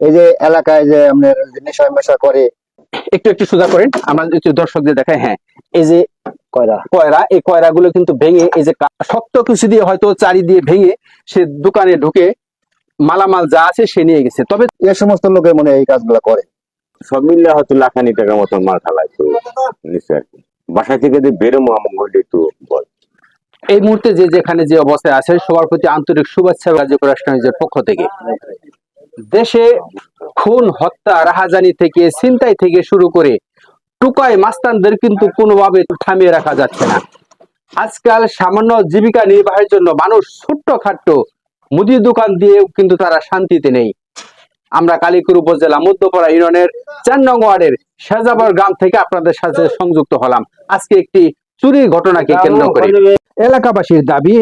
এই যে এলাকায় যে আপনার নেশা মেশা করে একটু একটু সোজা করেন আমরা একটু দর্শকদের দেখাই হ্যাঁ। এই যে কয়রা? কয়রা এই কয়রা গুলো কিন্তু ভেঙে এই যে শক্ত কিছু দিয়ে হয়তো চারি দিয়ে ভেঙে সে দোকানে ঢুকে মালামাল যা আছে সে নিয়ে গেছে। তবে এই সমস্ত লোকের মনে হয় এই কাজগুলো করে। সব মিললে হয়তো লাখানি টাকার মতন মাল খালাই তো নিশ্চয় বাসা থেকে যে বেরোবো আমার একটু বল এই মুহূর্তে যে যেখানে যে অবস্থায় আছে সবার প্রতি আন্তরিক শুভেচ্ছা রাজ্যপুর রাষ্ট্রীয় পক্ষ থেকে। দেশে খুন, হত্যা, রাহাজানি থেকে, ছিনতাই থেকে শুরু করে টুকাই মাস্তানদের কিন্তু কোনোভাবে থামিয়ে রাখা যাচ্ছে না। আজকাল সামান্য জীবিকা নির্বাহের জন্য মানুষ ছোট্ট খাট্ট মুদির দোকান দিয়েও কিন্তু তারা শান্তিতে নেই। আমরা কালীপুর উপজেলা মধ্যপাড়া ইউনিয়নের চার নং ওয়ার্ডের শেজাবর গ্রাম থেকে আপনাদের সাথে সংযুক্ত হলাম। আজকে একটি চুরির ঘটনাকে কেন্দ্র করে। এলাকাবাসীর দাবি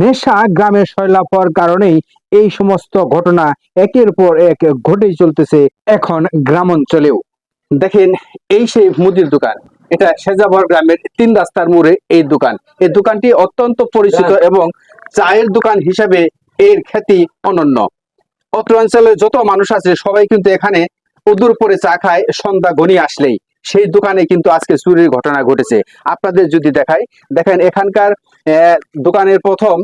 নেশা গ্রামে হওয়ার কারণেই এই সমস্ত ঘটনা একের পর এক ঘটেই চলতেছে এখন গ্রাম অঞ্চলেও দেখেন এই সেই মুদির দোকান। এটা শেজাবর গ্রামের তিন রাস্তার মোড়ে এই দোকান। এই দোকানটি অত্যন্ত পরিচিত এবং চায়ের দোকান হিসাবে এর খ্যাতি অনন্য। অত্র অঞ্চলে যত মানুষ আছে সবাই কিন্তু এখানে উদুর পরে চা খায় সন্ধ্যা ঘনিয়ে আসলেই। সেই দোকানে কিন্তু আজকে চুরির ঘটনা ঘটেছে। আপনাদের যদি দেখাই, দেখেন এখানকার দোকানের প্রথম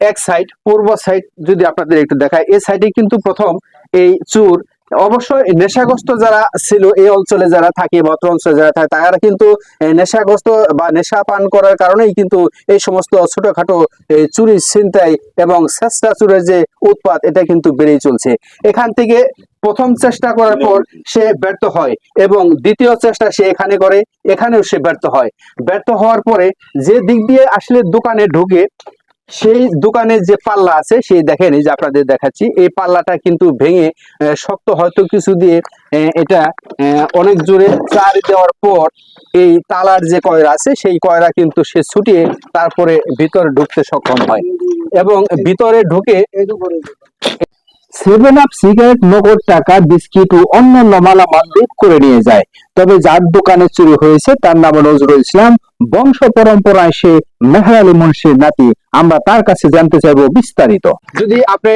এক সাইড পূর্ব সাইড যদি আপনাদের একটু দেখায় এ সাইডে কিন্তু প্রথম এই চুর অবশ্যই নেশাগ্রস্ত যারা ছিল এই অঞ্চলে যারা থাকে বা অত্র অঞ্চলে যারা থাকে, তারা কিন্তু নেশাগ্রস্ত বা নেশা পান করার কারণেই কিন্তু এই সমস্ত ছোটখাটো চুরি ছিনতাই এবং চেষ্টা চুরের যে উৎপাত, এটা কিন্তু বেড়েই চলছে। এখান থেকে প্রথম চেষ্টা করার পর সে ব্যর্থ হয় এবং দ্বিতীয় চেষ্টা সে এখানে করে, এখানেও সে ব্যর্থ হয়। ব্যর্থ হওয়ার পরে যে দিক দিয়ে আসলে দোকানে ঢুকে সেই দোকানে যে পাল্লা আছে, সেই দেখেন, এই যে আপনাদের দেখাচ্ছি, এই পাল্লাটা কিন্তু ভেঙে শক্ত হয়তো কিছু দিয়ে এটা অনেক জোরে চার দেওয়ার পর এই তালার যে কয়রা আছে, সেই কয়রা কিন্তু সে ছুটিয়ে তারপরে ভিতরে ঢুকতে সক্ষম হয়। এবং ভিতরে ঢুকে সেভেন আপ সিগারেট নগদ টাকা, বিস্কিট ও অন্যান্য মালামাল লুট করে নিয়ে যায়। তবে যার দোকানে চুরি হয়েছে, তার নাম নজরুল ইসলাম, বংশ পরম্পরায় সে মেহর আলী মুন্সির নাতি। আমরা তার কাছে জানতে চাইব বিস্তারিত। যদি আপনি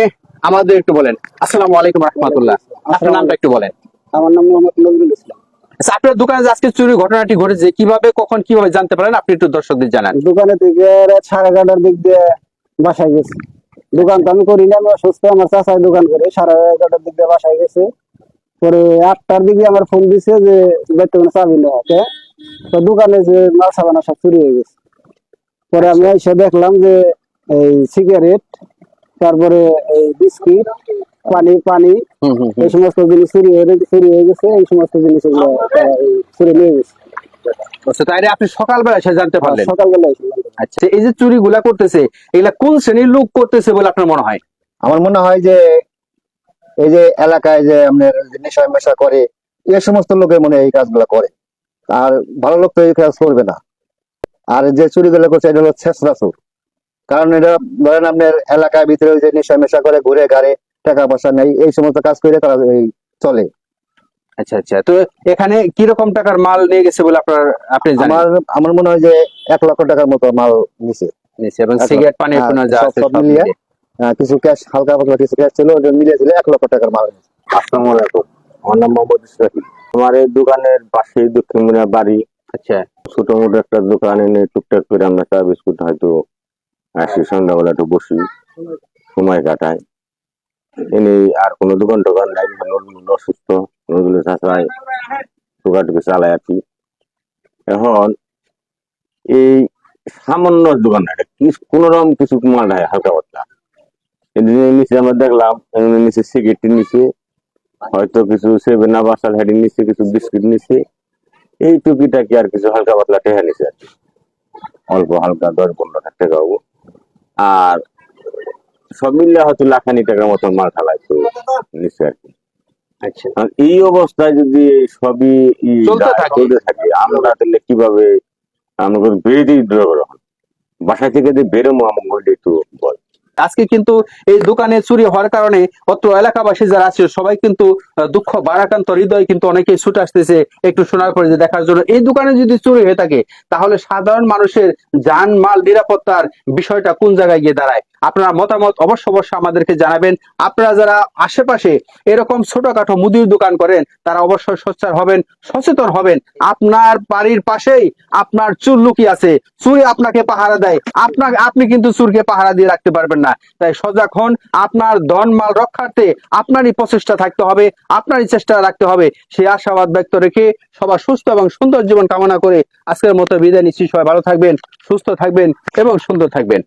আমাদের একটু বলেন। আসসালামু আলাইকুম রহমতুল্লাহ। আপনার নামটা একটু বলেন। আমার নাম মোহাম্মদ নজরুল ইসলাম। আচ্ছা, আপনার দোকানে আজকে চুরি ঘটনাটি ঘটেছে কীভাবে কখন কীভাবে জানতে পারেন? আপনি একটু দর্শকদের জানান। দোকানে থেকে সাড়ে এগারোটার দিক দিয়ে বাসায় গেছি। দোকান তো আমি করি না আমি অসুস্থ আমার চাচাই দোকান করে। সাড়ে এগারোটার দিক দিয়ে বাসায় গেছে। পরে আটটার দিকে আমার ফোন দিছে যে বেতন চাবি হাতে তো দোকানে যে মাল সাবানা সব চুরি হয়ে গেছে। পরে আমি এসে দেখলাম যে এই সিগারেট তারপরে এই বিস্কিট পানি পানি এই সমস্ত জিনিস চুরি হয়ে চুরি হয়ে গেছে এই সমস্ত জিনিস এগুলো চুরি নিয়ে গেছে। আচ্ছা তাইলে আপনি সকালবেলা এসে জানতে পারলেন। সকালবেলা এসে আচ্ছা এই যে চুরি গুলা করতেছে এগুলা কোন শ্রেণির লোক করতেছে বলে আপনার মনে হয়? আমার মনে হয় যে এই যে এলাকায় যে আপনার নেশা মেশা করে এই সমস্ত লোকের মনে হয় এই কাজগুলো করে। আর ভালো লোক তো এই কাজ করবে না। আর যে চুরিগুলো করছে এটা হলো ছেসরা চুর কারণ এটা ধরেন আপনার এলাকার ভিতরে ওই যে নেশা মেশা করে ঘুরে গাড়ে টাকা পয়সা নেই এই সমস্ত কাজ করে তারা চলে। আচ্ছা আচ্ছা। তো এখানে কি রকম টাকার মাল নিয়ে গেছে বলে আপনার আপনি আমার আমার মনে হয় যে এক লক্ষ টাকার মতো মাল নিছে। নিছে এবং সিগারেট পানি হ্যাঁ, কোনো যা আছে সব সব মিলিয়ে। মিলিয়ে। কিছু ক্যাশ হালকা পাতলা কিছু ক্যাশ ছিল ওটা মিলিয়ে ছিল এক লক্ষ টাকার মাল নিছে। আসসালামু আলাইকুম। আমার নাম মোহাম্মদ ইসরাফি আমার এই দোকানের পাশে দক্ষিণ বাড়ি। আচ্ছা। ছোট মোটো একটা দোকান এনে টুকটাক করে আমরা চা, বিস্কুট, হয়তো আসি সন্ধ্যাবেলা একটু বসি, সময় কাটাই। এনে আর কোনো দোকান টোকান নাই অসুস্থ নজরুল চাচাই টুকাটুকি চালায় আর কি এখন এই সামান্য দোকান না এটা কি কিছু মাল নাই, হালকা পাতলা। নিচে আমরা দেখলাম নিচে সিগারেট নিচে হয়তো কিছু সেভেন আপ আসাল নিচে কিছু বিস্কিট নিচে এই টুকিটাকি আর কিছু হালকা পাতলা টেহা নিচে আর কি। অল্প হালকা দশ পনেরো লাখ টাকা হব। আর সব মিললে হয়তো লাখানি টাকার মতন মাল খালাই তো নিচে আর কি। আচ্ছা। এই অবস্থায় যদি সবই চলতে থাকে। আমরা তাহলে কীভাবে আমাকে বেরিয়ে দিই বাসা থেকে যে বেরোবো আমাকে একটু বল। আজকে কিন্তু এই দোকানে চুরি হওয়ার কারণে অত্র এলাকাবাসী যারা আছে, সবাই কিন্তু দুঃখ বারাকান্ত হৃদয় কিন্তু অনেকেই ছুটে আসতেছে একটু শোনার পরে যে দেখার জন্য। এই দোকানে যদি চুরি হয়ে থাকে, তাহলে সাধারণ মানুষের যান মাল নিরাপত্তার বিষয়টা কোন জায়গায় গিয়ে দাঁড়ায়? আপনার মতামত অবশ্য অবশ্য আমাদেরকে জানাবেন। আপনারা যারা আশেপাশে এরকম ছোটখাটো মুদির দোকান করেন, তারা অবশ্যই সোচ্চার হবেন, সচেতন হবেন। আপনার বাড়ির পাশেই আপনার চুর লুকি আছে। চুরি আপনাকে পাহারা দেয়। আপনাকে, আপনি কিন্তু চুরকে পাহারা দিয়ে রাখতে পারবেন না। তাই সজাগ হন, আপনার ধন মাল রক্ষার্থে আপনারই প্রচেষ্টা থাকতে হবে, আপনারই চেষ্টা রাখতে হবে। সেই আশাবাদ ব্যক্ত রেখে সবার সুস্থ এবং সুন্দর জীবন কামনা করে আজকের মতো বিদায় নিচ্ছি। সবাই ভালো থাকবেন, সুস্থ থাকবেন এবং সুন্দর থাকবেন।